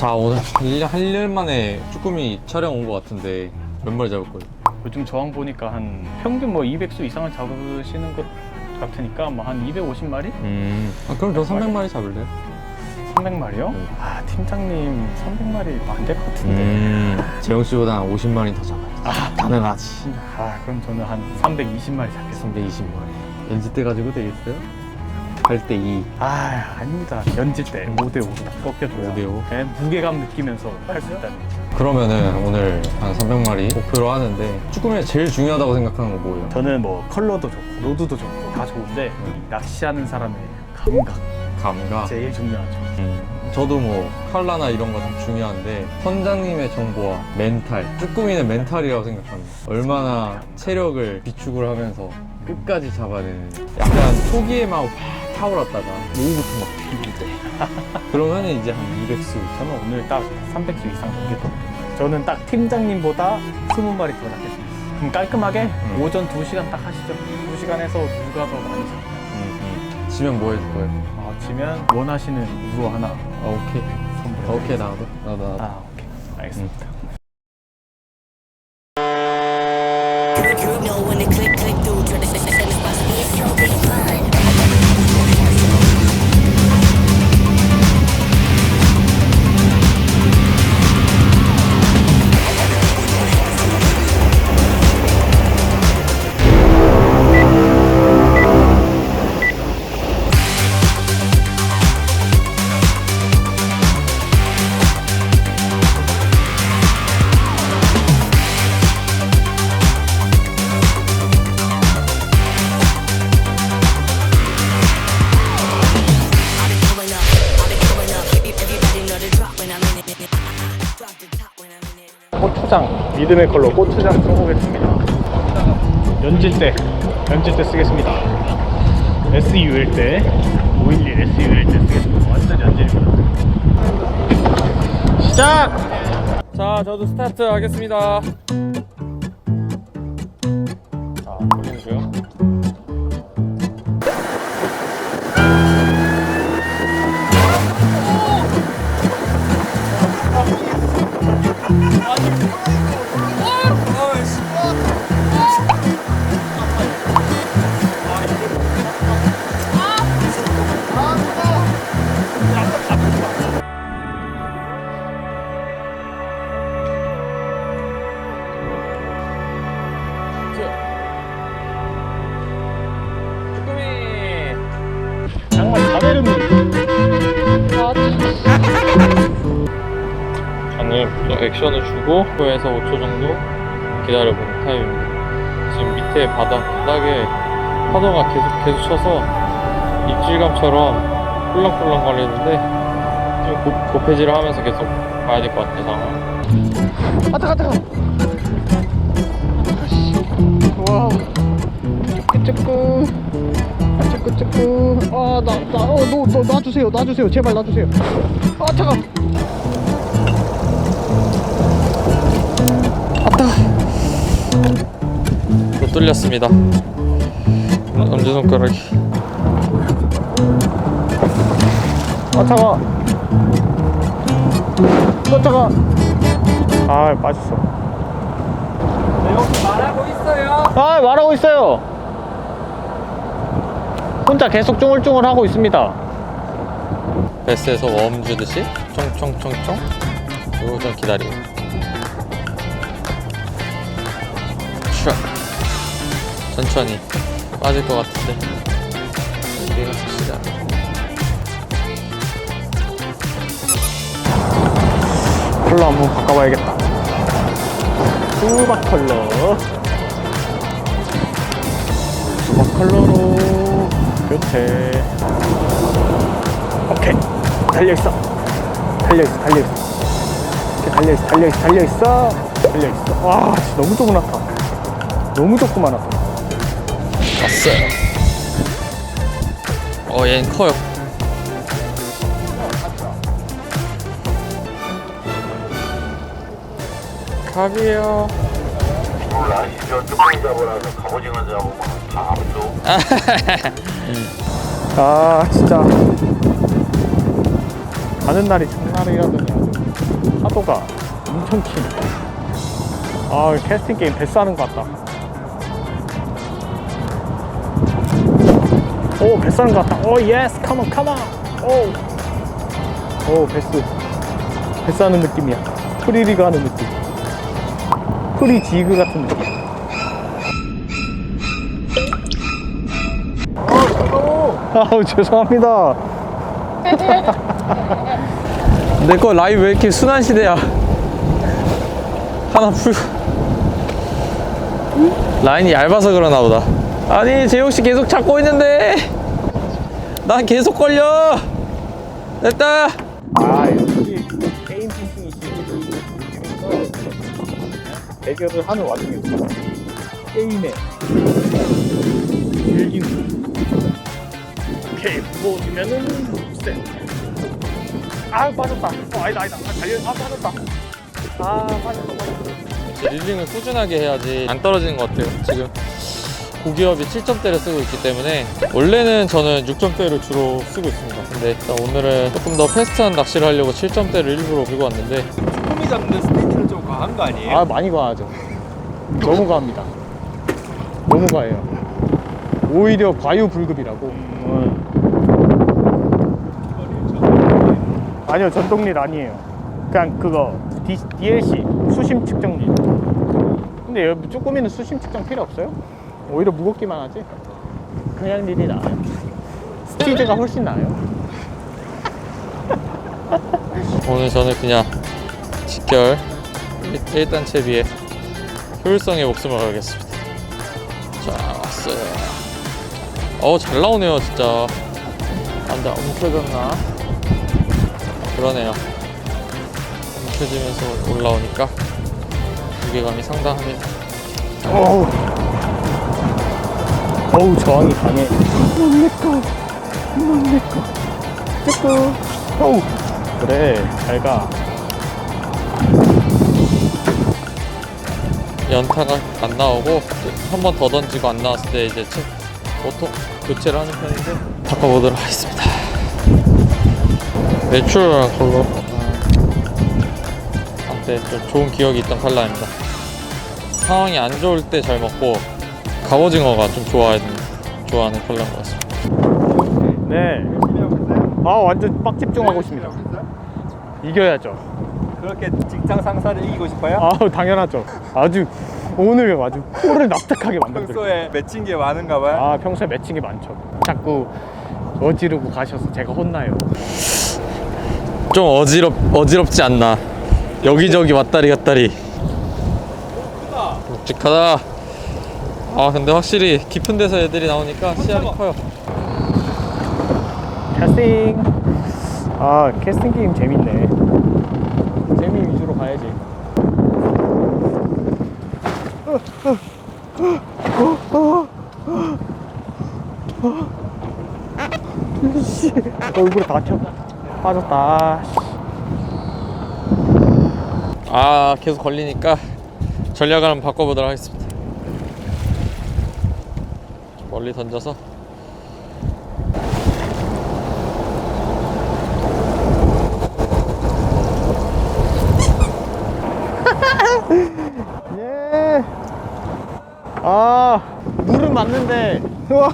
자 오늘 1년, 한 1년 만에 쭈꾸미 촬영 온 것 같은데 몇 마리 잡을 거예요? 요즘 저항 보니까 한 평균 뭐 200수 이상을 잡으시는 것 같으니까 뭐 한 250마리? 음. 아, 그럼 저 300마리 잡을래요? 300마리요? 네. 아 팀장님 300마리 안 될 것 같은데 음. 재영 씨보다 한 50마리 더 잡아야지. 아, 가능하지. 아 그럼 저는 한 320마리 잡겠습니다 320마리. 연지 때 가지고 되겠어요? 8대 2. 아 아닙니다. 연질 때. 5대5로 꺾여줘요. 5대5? 네, 무게감 느끼면서 할 수 있다는 그러면은 오늘 한 300마리 목표로 하는데 쭈꾸미가 제일 중요하다고 생각하는 거 뭐예요? 저는 뭐 컬러도 좋고 로드도 좋고 다 좋은데 이 낚시하는 사람의 감각. 감각. 제일 중요하죠. 음, 저도 뭐 칼라나 이런 거 다 중요한데 선장님의 정보와 멘탈 쭈꾸미는 멘탈이라고 생각합니다. 얼마나 체력을 비축을 하면서 끝까지 잡아야 되는지 약간 초기에 막확 타올랐다가 노후부터 막 비빌 때 그러면 이제 한 200수 저는 오늘 딱 300수 이상 잡겠거든요 저는 딱 팀장님보다 20마리 더 잡겠습니다 그럼 깔끔하게 음. 오전 2시간 딱 하시죠 2시간 해서 누가 더 많이 잡나요? 음, 음. 지면 뭐 해줄 거예요? 아, 지면 원하시는 우로 하나 아, 오케이 선물해 아, 오케이 나도 나도 나도 아 오케이 알겠습니다 You know when it click, click through, try to say, say, say, it's so 믿음의 컬러 고추장 써보겠습니다. 연질대 연질대 쓰겠습니다. SU일 때511 SU일 때 쓰겠습니다. 완전 연질입니다. 시작! 자 저도 스타트 하겠습니다 방금 액션을 주고 5에서 5초 정도 기다려보는 타임입니다. 지금 밑에 바닥, 바닥에 파도가 계속 계속 쳐서 입질감처럼 꿀렁꿀렁 거리는데 좀 고, 고패질을 하면서 계속 봐야 될 것 같아요, 상황. 아 따가. 따가 와 쭈꾸쭈꾸. 아 쭈꾸쭈꾸. 아 나 나 어 너 너 놔주세요 놔주세요. 제발 놔주세요. 아 차가 뚫렸습니다. 엄지손가락이. 아 차가 또 차가 아 빠졌어. 여기 말하고 있어요. 아 말하고 있어요. 혼자 계속 쫑얼쫑얼 하고 있습니다. 베스에서 웜 주듯이 총총총총. 그리고 좀 기다리고 천천히 빠질 것 같은데. 우리가 칩시다. 컬러 한번 바꿔봐야겠다. 수박 컬러. 수박 컬러로 교체 오케이. 달려있어. 달려있어 달려있어. 이렇게 달려있어 달려있어 달려있어. 달려있어. 와 진짜 너무 조그맣다. 너무 조그만하다 왔어요 어 얘는 커요 갑이요. 아 진짜 가는 날이 장날이라더니 파도가 엄청 치네. 아, 캐스팅 게임 뱃사는 것 같다. 오, 뱃사는 것 같다. 오, 예스, 컴온, 컴온. 오, 오, 뱃스. 뱃사는 느낌이야. 프리리그 하는 느낌. 프리 지그 같은 느낌. 아우, 죄송합니다. 내 거 라이브 왜 이렇게 순환 시대야? 하나 풀. 라인이 얇아서 그러나 보다. 아니 재용 씨 계속 찾고 있는데 난 계속 걸려. 됐다. 아, 역시 게임 핑킹이시. 대결을 하는 와중에 게임에 즐기는. 오케이, 무거워지면은 쎄. 아, 빠졌다. 어, 아니다, 아니다. 아, 달려, 아, 빠졌다. 아, 빠졌다, 빠졌다. 릴링을 꾸준하게 해야지 안 떨어지는 것 같아요. 지금 고기업이 7점대를 쓰고 있기 때문에 원래는 저는 6점대를 주로 쓰고 있습니다. 근데 일단 오늘은 조금 더 패스트한 낚시를 하려고 7점대를 일부러 들고 왔는데 쭈꾸미 잡는 스피드는 좀 과한 거 아니에요? 아, 많이 과하죠. 너무 과합니다. 너무 과해요. 오히려 과유불급이라고. 아니요, 전동릴 아니에요. 그냥 그거 D, DLC 수심 측정릴. 근데 여기 쭈꾸미는 수심 측정 필요 없어요? 오히려 무겁기만 하지. 그냥 릴이 나아요. 스티즈가 훨씬 나아요. 오늘 저는 그냥 직결 1단 채비에 효율성에 목숨을 걸겠습니다. 자, 왔어요. 어우, 잘 나오네요, 진짜. 안 돼, 움켜졌나? 그러네요. 움켜지면서 올라오니까 무게감이 상당합니다. 어우. 어우, 저항이 강해. 넌 내꺼. 넌 내꺼. 내꺼. 어우. 그래, 잘 가. 연타가 안 나오고 한 번 더 던지고 안 나왔을 때 이제 체, 오토 교체를 하는 편인데 바꿔보도록 하겠습니다. 매출랑 걸로 한때 좀 좋은 기억이 있던 칼라입니다. 상황이 안 좋을 때 잘 먹고 갑오징어가 좀 좋아하는 좋아하는 컬러인 것 같습니다. 네. 아, 완전 빡 집중하고 있습니다. 이겨야죠. 그렇게 직장 상사를 이기고 싶어요? 아, 당연하죠. 아주 오늘 아주 코를 납작하게 만들었어요. 평소에 맺힌 게 많은가 봐요? 아, 평소에 맺힌 게 많죠. 자꾸 어지르고 가셔서 제가 혼나요. 좀 어지럽 어지럽지 않나? 여기저기 왔다리 갔다리. 묵직하다. 아 근데 확실히 깊은 데서 애들이 나오니까 시야가 커요. 캐스팅. 아, 캐스팅 게임 재밌네. 재미 위주로 가야지. 씨, 얼굴에 다쳐. 빠졌다. 씨. 아 계속 걸리니까 전략을 한번 바꿔보도록 하겠습니다. 좀 멀리 던져서 예. 아, 물은 맞는데, 와,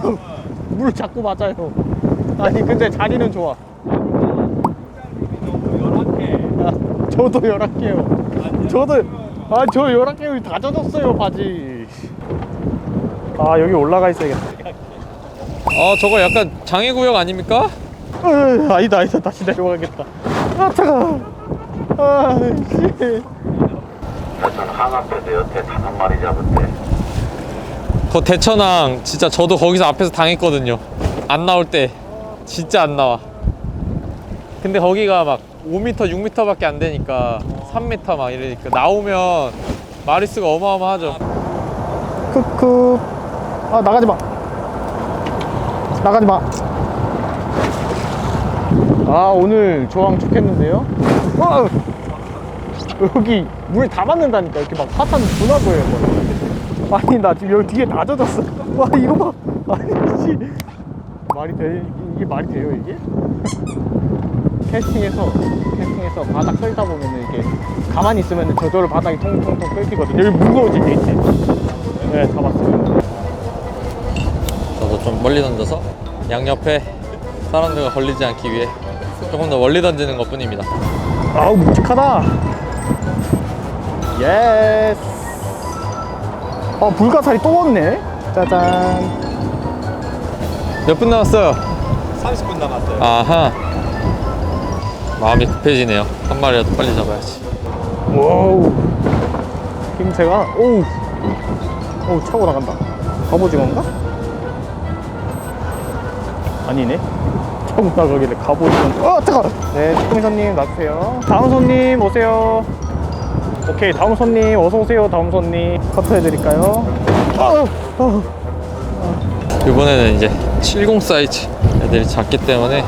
물 자꾸 맞아요. 아니, 근데 자리는 좋아. 아, 저도 11개요. 저도, 아, 저 11개 다 젖었어요, 바지. 아, 여기 올라가 있어야겠다. 아 저거 약간 장애구역 아닙니까? 으, 아니다, 아니다. 다시 내려가겠다. 아, 차가. 아, 씨. 하여튼 항암패도 여태 다섯 마리 잡은데 그 대천항 진짜 저도 거기서 앞에서 당했거든요. 안 나올 때 진짜 안 나와. 근데 거기가 막 5m, 6m밖에 안 되니까 3m 막 이러니까 나오면 마리수가 어마어마하죠. 크크. 아, 나가지 마. 나가지 마. 아, 오늘 조항 좋겠는데요? 와! 여기 물 다 맞는다니까. 이렇게 막 파탄 분화 보여요. 뭐. 아니, 나 지금 여기 뒤에 다 젖었어. 와, 이거 봐. 아니, 씨. 말이 돼? 이게 말이 돼요, 이게? 캐스팅에서 캐스팅에서 바닥 설다 보면은 이게 가만히 있으면 저절로 바닥이 통통통 끓기거든요. 여기 무거워질 때 있지. 네, 잡았어요. 좀 멀리 던져서 양옆에 사람들과 걸리지 않기 위해 조금 더 멀리 던지는 것 뿐입니다. 아우 묵직하다. 예스. 어 불가사리 또 왔네. 짜잔. 몇 분 남았어요? 30분 남았어요. 아하. 마음이 급해지네요. 한 마리라도 빨리 잡아야지. 와우. 김새가 오우. 오우 차고 나간다. 갑오징어인가? 아니네. 차고 나가길래 갑오징어. 아 잠깐. 네, 쭈꾸미 손님 놔주세요. 다음 손님 오세요. 오케이, 다음 손님 어서 오세요. 다음 손님 커트해 드릴까요? 아, 아. 이번에는 이제 70 사이즈 애들이 작기 때문에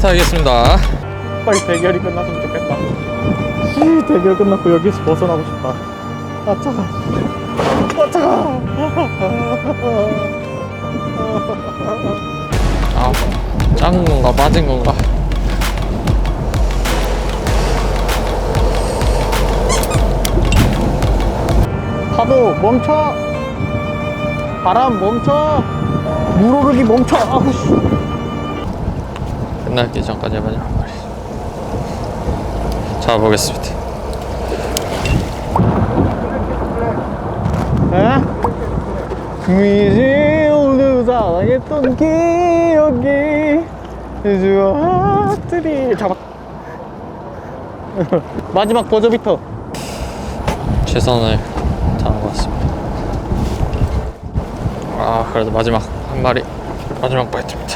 스타트 하겠습니다. 빨리 대결이 끝났으면 좋겠다. 씨, 대결 끝났고 여기서 벗어나고 싶다. 아 차가. 아 차가. 아 작은 건가 빠진 건가? 파도 멈춰. 바람 멈춰. 물 오르기 멈춰. 아우 씨. 끝날기 전까지 한 마리. 잡아보겠습니다. 에? 미지올드 사랑했던 기억이 주아들이 잡아. 마지막 버저비터. 최선을 다한 것 같습니다. 아 그래도 마지막 한 마리 마지막 바이트입니다.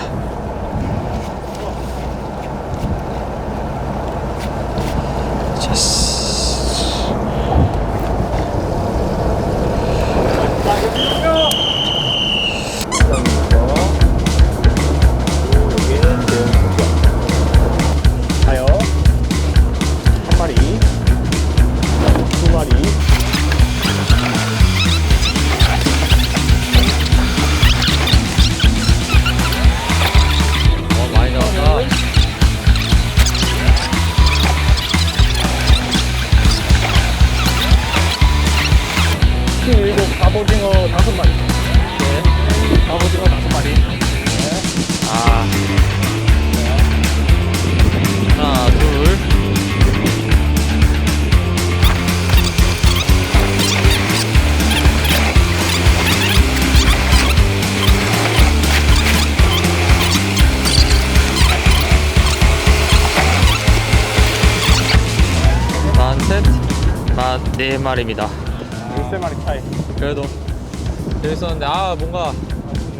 네 마리입니다. 열세 마리 차이. 그래도 재밌었는데 아 뭔가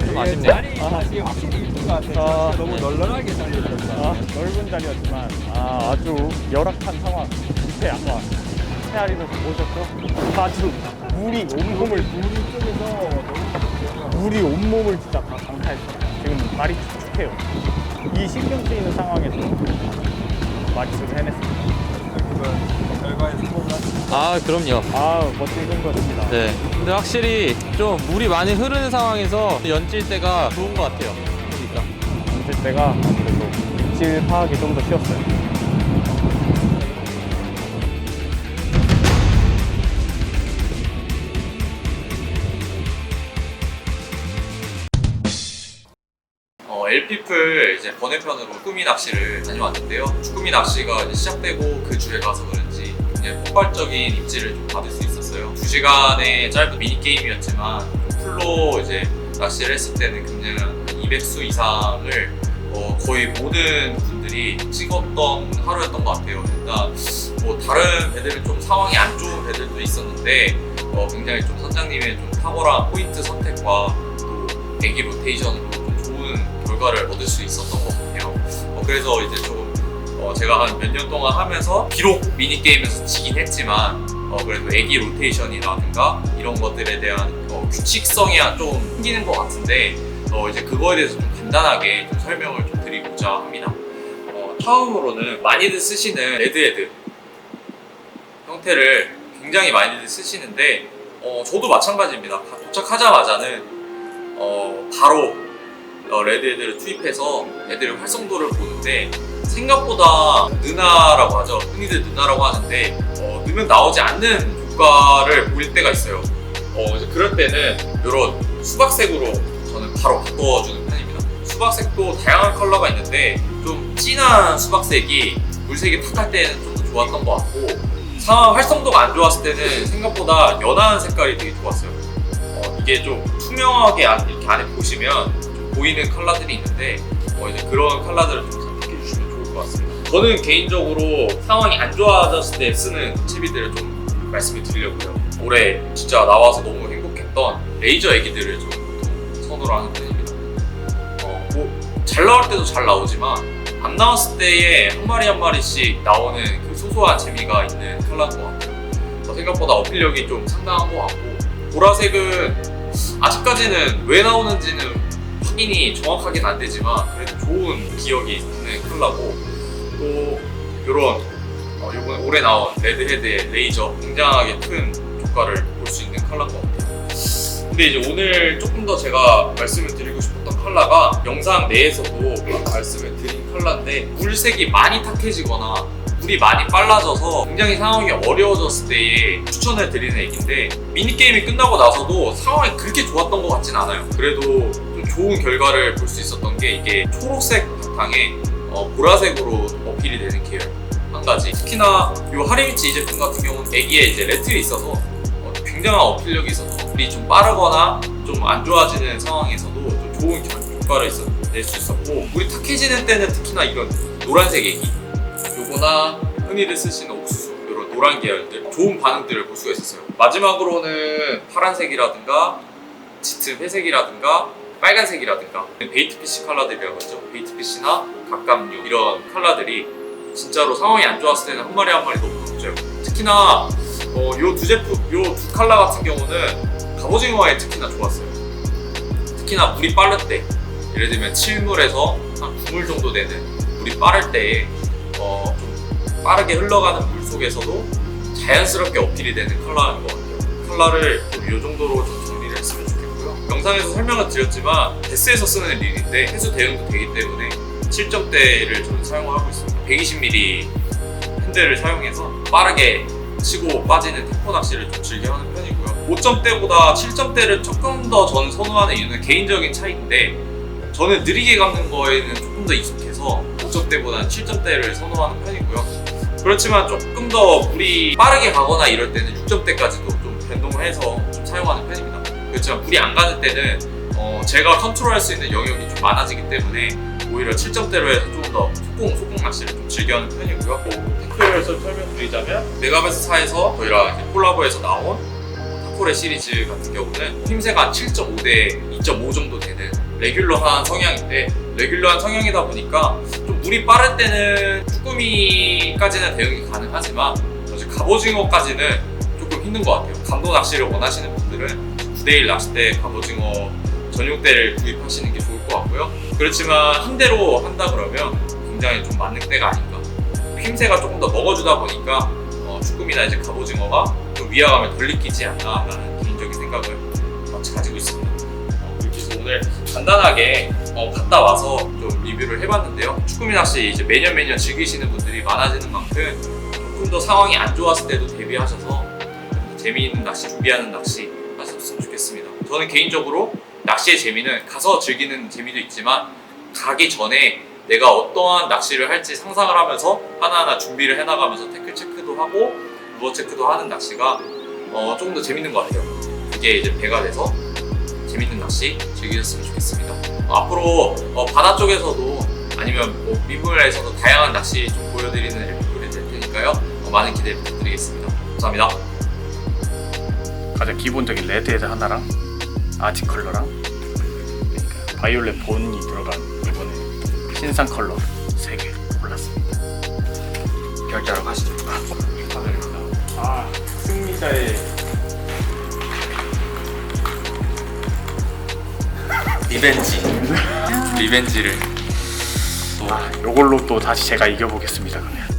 좀 아쉽네. 아니 이게 확실히 이쁜 것 같아요. 아, 너무 네. 널널하게 달려있었다. 아, 넓은 자리였지만 아, 아주 열악한 상황. 밑에 아까 헤아리면서 보셨죠? 아주 물이 온몸을 물이 쪽에서 물이 온몸을 진짜 다 강타했어요. 지금 말이 축축해요. 이 신경 쓰이는 상황에서 마리수를 해냈습니다. 결과에 성공을 하셨습니다. 아 그럼요. 아, 멋진 거였습니다. 네. 근데 확실히 좀 물이 많이 흐르는 상황에서 연질 때가 좋은 것 같아요. 그러니까. 있을 때가 아무래도 입질 파악이 좀 더 쉬웠어요. 어, 엘피플 이제 번외편으로 쭈꾸미 낚시를 다녀왔는데요. 쭈꾸미 낚시가 이제 시작되고 그 주에 가서 그런지 폭발적인 입질을 좀 받을 수 있었어요. 2시간의 짧은 미니게임이었지만 풀로 이제 낚시를 했을 때는 굉장히 200수 이상을 어, 거의 모든 분들이 찍었던 하루였던 것 같아요. 일단 뭐 다른 배들은 좀 상황이 안 좋은 배들도 있었는데 어, 굉장히 좀 선장님의 좀 탁월한 포인트 선택과 또 대기 로테이션으로 좀 좋은 결과를 얻을 수 있었던 것 같아요. 어, 그래서 이제 좀 어, 제가 한 몇 년 동안 하면서 비록 미니 게임에서 지긴 했지만 어, 그래도 애기 로테이션이라든가 이런 것들에 대한 어, 규칙성이 좀 생기는 것 같은데 어, 이제 그거에 대해서 좀 간단하게 좀 설명을 좀 보고자 합니다. 어, 처음으로는 많이들 쓰시는 레드헤드 형태를 굉장히 많이들 쓰시는데 어, 저도 마찬가지입니다. 가- 도착하자마자는 어, 바로 어, 레드헤드를 투입해서 애들의 활성도를 보는데 생각보다 느나라고 하죠. 흔히들 느나라고 하는데 어, 넣으면 나오지 않는 효과를 보일 때가 있어요. 어, 이제 그럴 때는 이런 수박색으로 저는 바로 바꿔주는 편입니다. 수박색도 다양한 컬러가 있는데 좀 진한 수박색이 물색이 탁할 때는 좀 더 좋았던 것 같고 상황 활성도가 안 좋았을 때는 생각보다 연한 색깔이 되게 좋았어요. 어, 이게 좀 투명하게 안- 이렇게 안에 보시면 좀 보이는 컬러들이 있는데 어, 이제 그런 컬러들을 좀 것 같습니다. 저는 개인적으로 상황이 안 좋아졌을 때 쓰는 채비들을 좀 말씀을 드리려고요. 올해 진짜 나와서 너무 행복했던 레이저 애기들을 좀 선호를 하는 편입니다. 어, 뭐잘 나올 때도 잘 나오지만 안 나왔을 때에 한 마리 한 마리씩 나오는 그 소소한 재미가 있는 컬러인 것 같아요. 어, 생각보다 어필력이 좀 상당한 것 같고 보라색은 아직까지는 왜 나오는지는 확인이 정확하게는 안 되지만 그래도 좋은 기억이 있는 컬러고 또 이런 어, 이번 올해 나온 레드헤드의 레이저 굉장하게 큰 효과를 볼 수 있는 컬러인 것 같아요. 근데 이제 오늘 조금 더 제가 말씀을 드리고 싶었던 컬러가 영상 내에서도 말씀을 드린 컬러인데 물색이 많이 탁해지거나 물이 많이 빨라져서 굉장히 상황이 어려워졌을 때에 추천을 드리는 액인데 미니게임이 끝나고 나서도 상황이 그렇게 좋았던 것 같진 않아요. 그래도 좀 좋은 결과를 볼 수 있었던 게 이게 초록색 바탕에 어, 보라색으로 어필이 되는 계열 한 가지. 특히나 이 하리미치 이 제품 같은 경우는 애기에 이제 레틀이 있어서 어, 굉장한 어필력이 있어서 물이 좀 빠르거나 좀 안 좋아지는 상황에서도 좀 좋은 결- 효과를 있어, 낼수 있었고 물이 탁해지는 때는 특히나 이런 노란색 애기 요거나 흔히들 쓰시는 옥수수 이런 노란 계열들 좋은 반응들을 볼 수가 있었어요. 마지막으로는 파란색이라든가 짙은 회색이라든가 빨간색이라든가 베이트피쉬 컬러들이라고 하죠. 베이트피쉬나 각감류 이런 컬러들이 진짜로 상황이 안 좋았을 때는 한 마리 한 마리 너무 강조해요. 특히나 요두 제품, 요두 컬러 같은 경우는 갑오징어에 특히나 좋았어요. 특히나 물이 빠를 때, 예를 들면 7물에서 한 9물 정도 되는 물이 빠를 때에 어, 좀 빠르게 흘러가는 물 속에서도 자연스럽게 어필이 되는 컬러인 것 같아요. 컬러를 좀이 정도로 좀 정리를 했으면 좋겠고요. 영상에서 설명을 드렸지만 데스에서 쓰는 릴인데 해수 대응도 되기 때문에 7점대를 저는 사용하고 있습니다. 120mm 핸들을 사용해서 빠르게 치고 빠지는 템포 낚시를 좀 즐겨 하는 편이고요. 5점대보다 7점대를 조금 더 저는 선호하는 이유는 개인적인 차이인데 저는 느리게 감는 거에는 조금 더 익숙해서 5점대보다는 7점대를 선호하는 편이고요. 그렇지만 조금 더 물이 빠르게 가거나 이럴 때는 6점대까지도 좀 변동을 해서 좀 사용하는 편입니다. 그렇지만 물이 안 가는 때는 어, 제가 컨트롤할 수 있는 영역이 좀 많아지기 때문에 오히려 7점대로 해서 좀더 소공, 소공 낚시를 좀 즐겨하는 편이고요. 뭐, 테크를 설명드리자면 메가베스사에서 저희랑 이제 콜라보해서 나온 타코레 시리즈 같은 경우는 힘새가 7.5대 2.5 정도 되는 레귤러한 성향인데 레귤러한 성향이다 보니까 좀 물이 빠를 때는 쭈꾸미까지는 대응이 가능하지만 사실 갑오징어까지는 조금 힘든 것 같아요. 감도 낚시를 원하시는 분들은 9대1 낚싯대 갑오징어 전용대를 구입하시는 게 좋을 것 같고요. 그렇지만 한 대로 한다 그러면 굉장히 좀 때가 아닌가. 힘새가 조금 더 먹어주다 보니까 어, 쭈꾸미나 이제 갑오징어가 좀 위화감을 덜 느끼지 않나라는 개인적인 생각을 어, 가지고 있습니다. 어, 해서 오늘 간단하게 어, 갔다 와서 좀 리뷰를 해봤는데요. 쭈꾸미 낚시 이제 매년 매년 즐기시는 분들이 많아지는 만큼 조금 더 상황이 안 좋았을 때도 대비하셔서 좀 재미있는 낚시, 준비하는 낚시 하셨으면 좋겠습니다. 저는 개인적으로 낚시의 재미는 가서 즐기는 재미도 있지만 가기 전에 내가 어떠한 낚시를 할지 상상을 하면서 하나하나 준비를 해나가면서 태클 체크도 하고 루어 체크도 하는 낚시가 어, 조금 더 재밌는 것 같아요. 그게 이제 배가 돼서 재밌는 낚시 즐기셨으면 좋겠습니다. 어, 앞으로 어, 바다 쪽에서도 아니면 뭐 민물에서도 다양한 낚시 좀 보여드리는 에피소드 될 테니까요. 어, 많은 기대 부탁드리겠습니다. 감사합니다. 가장 기본적인 레드헤드 하나랑 아티 컬러랑 그러니까 바이올렛 본이 들어간 이번에 신상 컬러 3개 골랐습니다. 결제하러 가시죠. 축하드립니다. 아 승리자의 리벤지. 리벤지를 아, 요걸로 또 다시 제가 이겨보겠습니다. 그러면.